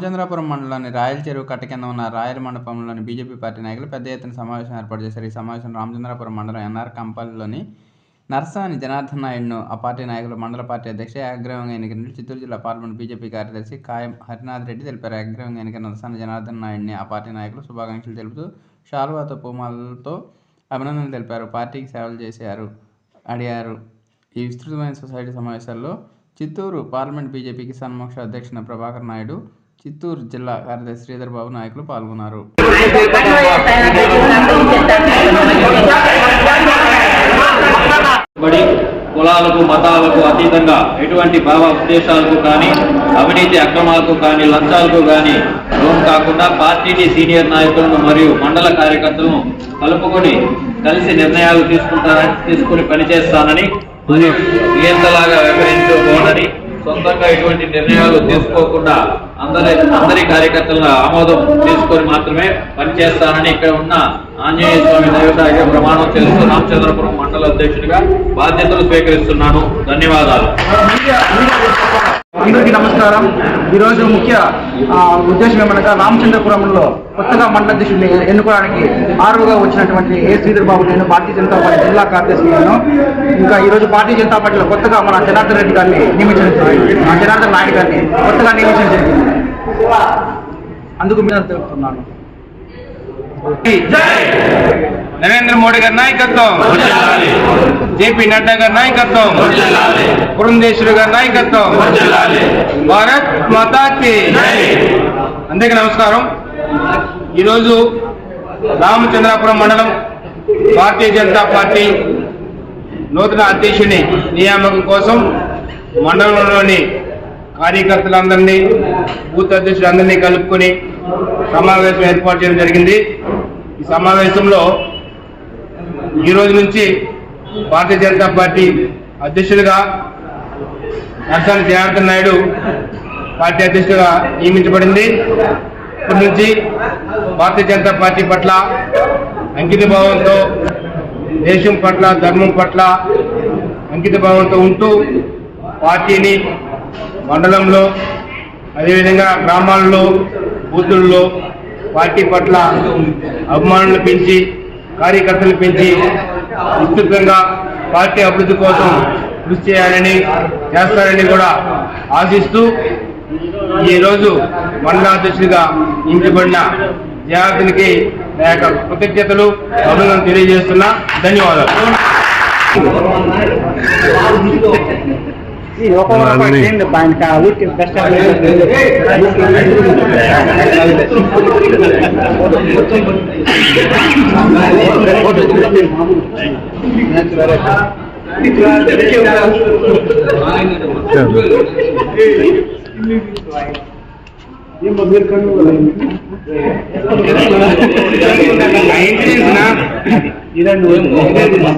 రామచంద్రాపురం మండలంలోని రాయల చెరువు కట్ట కింద ఉన్న రాయల మండపంలోని బీజేపీ పార్టీ నాయకులు పెద్ద ఎత్తున సమావేశం ఏర్పాటు చేశారు. ఈ సమావేశం రామచంద్రాపురం మండలం ఎన్ఆర్ కంపల్లిలోని నర్సాని జనార్దన్ నాయుడును ఆ పార్టీ నాయకులు మండల పార్టీ అధ్యక్ష అగ్రవంగా ఎన్నికైన చిత్తూరు జిల్లా పార్లమెంట్ బీజేపీ కార్యదర్శి కాయం హరినాథ్ రెడ్డి తెలిపారు. అగ్రవంగా ఎన్నికైన నర్సాని జనార్దన్ నాయుడిని ఆ పార్టీ నాయకులు శుభాకాంక్షలు తెలుపుతూ షాల్వాతో పూమాలతో అభినందనలు తెలిపారు. పార్టీకి సేవలు చేశారు అడిగారు. ఈ విస్తృతమైన సొసైటీ సమావేశాల్లో చిత్తూరు పార్లమెంట్ బీజేపీకి సన్మోక్ష అధ్యక్షుడు అధ్యక్షున ప్రభాకర్ నాయుడు చిత్తూరు జిల్లా కార్యదర్శి శ్రీధర్ బాబు నాయకులు పాల్గొన్నారు. కులాలకు మతాలకు అతీతంగా ఎటువంటి భావ ఉద్దేశాలకు కానీ అవినీతి అక్రమాలకు కానీ లంచాలకు కానీ లోన్ కాకుండా పార్టీని సీనియర్ నాయకులను మరియు మండల కార్యకర్తలను కలుపుకొని కలిసి నిర్ణయాలు తీసుకుంటారని తీసుకుని పనిచేస్తానని మరియు నియంతలాగా వ్యవహరించుకోనని సొంతంగా ఎటువంటి నిర్ణయాలు తీసుకోకుండా అందరి అందరి కార్యకర్తల ఆమోదం తీసుకొని మాత్రమే పనిచేస్తానని ఇక్కడ ఉన్న ఆంజనేయ స్వామి దైవతాయ ప్రమాణం చేస్తూ రామచంద్రపురం మండల అధ్యక్షుడిగా బాధ్యతలు స్వీకరిస్తున్నాను. ధన్యవాదాలు. అందరికీ నమస్కారం. ఈరోజు ముఖ్య ఉద్దేశం ఏమనగా రామచంద్రపురంలో కొత్తగా మండల అధ్యక్షుడిని ఎన్నుకోవడానికి ఆరుగా వచ్చినటువంటి ఏ శ్రీధర్ బాబు నేను భారతీయ జనతా పార్టీ జిల్లా కార్యదర్శి నేను. ఇంకా ఈరోజు భారతీయ జనతా పార్టీలో కొత్తగా మన జనార్దన్ రెడ్డి గారిని నియమించడం జరిగింది. జనార్దన్ నాయుడు గారిని కొత్తగా నియమించడం జరిగింది. అందుకు మీరు తెలుపుతున్నాను. నరేంద్ర మోడీ గారి నాయకత్వం. జేపీ నడ్డా గారి నాయకత్వం పురంధేశ్వరి గారి నాయకత్వం భారత్ మాతాకి. అందరికీ నమస్కారం. ఈరోజు రామచంద్రాపురం మండలం భారతీయ జనతా పార్టీ నూతన అధ్యక్షుని నియామకం కోసం మండలంలోని కార్యకర్తలందరినీ బూత్ అధ్యక్షులందరినీ కలుపుకొని సమావేశం ఏర్పాటు చేయడం జరిగింది. ఈ సమావేశంలో ఈ రోజు నుంచి భారతీయ జనతా పార్టీ అధ్యక్షుడిగా నర్సాని జనార్దన్ నాయుడు పార్టీ అధ్యక్షుడిగా నియమించబడింది. ఇప్పటి నుంచి భారతీయ జనతా పార్టీ పట్ల అంకిత భావంతో దేశం పట్ల ధర్మం పట్ల అంకిత భావంతో ఉంటూ పార్టీని మండలంలో అదేవిధంగా గ్రామాల్లో బూతుల్లో పార్టీ పట్ల అభిమానులు పెంచి కార్యకర్తలు పెంచి విస్తృతంగా పార్టీ అభివృద్ధి కోసం కృషి చేయాలని చేస్తారని కూడా ఆశిస్తూ ఈ రోజు మండలాధ్యక్షుడిగా నియమించబడిన జయార్దనికి నా యొక్క కృతజ్ఞతలు అభినందనలు తెలియజేస్తున్నా. ధన్యవాదాలు. ಇದನ್ನು